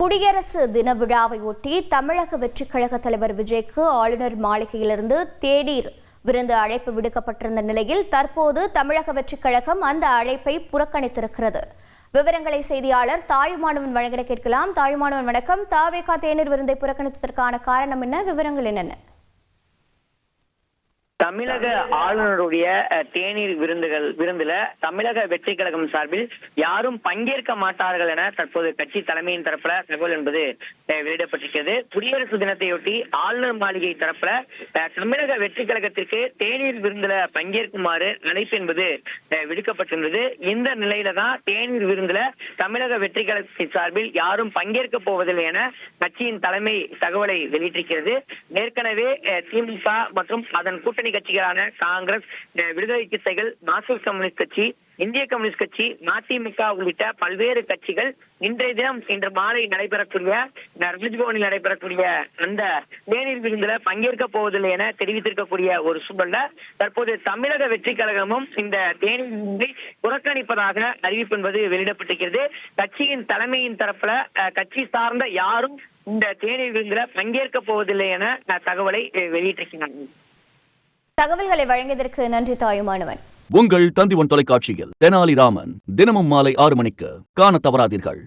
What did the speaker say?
குடியரசு தின விழாவை ஒட்டி தமிழக வெற்றிக் கழக தலைவர் விஜய்க்கு ஆளுநர் மாளிகையிலிருந்து தேநீர் விருந்து அழைப்பு விடுக்கப்பட்டிருந்த நிலையில் தற்போது தமிழக வெற்றிக் கழகம் அந்த அழைப்பை புறக்கணித்திருக்கிறது. விவரங்களை செய்தியாளர் தாயுமானவன் வழங்கிட கேட்கலாம். தாயுமானவன் வணக்கம். தாவேகா தேநீர் விருந்தை புறக்கணித்ததற்கான காரணம் என்ன? விவரங்கள் என்னென்ன? தமிழக ஆளுநருடைய தேநீர் விருந்துகள் விருந்துல தமிழக வெற்றி கழகம் சார்பில் யாரும் பங்கேற்க மாட்டார்கள் என தற்போது கட்சி தலைமையின் தரப்புல தகவல் என்பது வெளியிடப்பட்டிருக்கிறது. குடியரசு தினத்தையொட்டி ஆளுநர் மாளிகை தரப்புல தமிழக வெற்றி கழகத்திற்கு தேநீர் விருந்துல பங்கேற்குமாறு அழைப்பு என்பது அஹ், விடுக்கப்பட்டிருந்தது. இந்த நிலையில தான் தேநீர் விருந்துல தமிழக வெற்றி கழகத்தின் சார்பில் யாரும் பங்கேற்க போவதில்லை என கட்சியின் தலைமை தகவலை வெளியிட்டிருக்கிறது. ஏற்கனவே அஹ், திமுக மற்றும் அதன் கூட்டணி கட்சிகளான காங்கிரஸ் அஹ், விடுதலை சிறுத்தைகள் மார்க்சிஸ்ட் கம்யூனிஸ்ட் கட்சி இந்திய கம்யூனிஸ்ட் கட்சி மதிமுக உள்ளிட்ட பல்வேறு கட்சிகள் இன்றைய தினம் இன்று மாலை நடைபெறக்கூடிய இந்த ராஜ்பவனில் நடைபெறக்கூடிய அந்த தேநீர் விருந்துல பங்கேற்க போவதில்லை என தெரிவித்திருக்கக்கூடிய ஒரு சூழல்ல தற்போது தமிழக வெற்றி கழகமும் இந்த தேநீர் விருந்தை புறக்கணிப்பதாக அறிவிப்பு என்பது வெளியிடப்பட்டிருக்கிறது. கட்சியின் தலைமையின் தரப்புல கட்சி சார்ந்த யாரும் இந்த தேநீர் விருந்துல பங்கேற்க போவதில்லை என தகவலை அஹ், வெளியிட்டிருக்கிறார்கள். தகவல்களை வழங்கியதற்கு நன்றி தாயுமானவன் உங்கள் தந்திவன் தொலைக்காட்சியில் தெனாலிராமன் தினமும் மாலை ஆறு மணிக்கு காணத் தவறாதீர்கள்.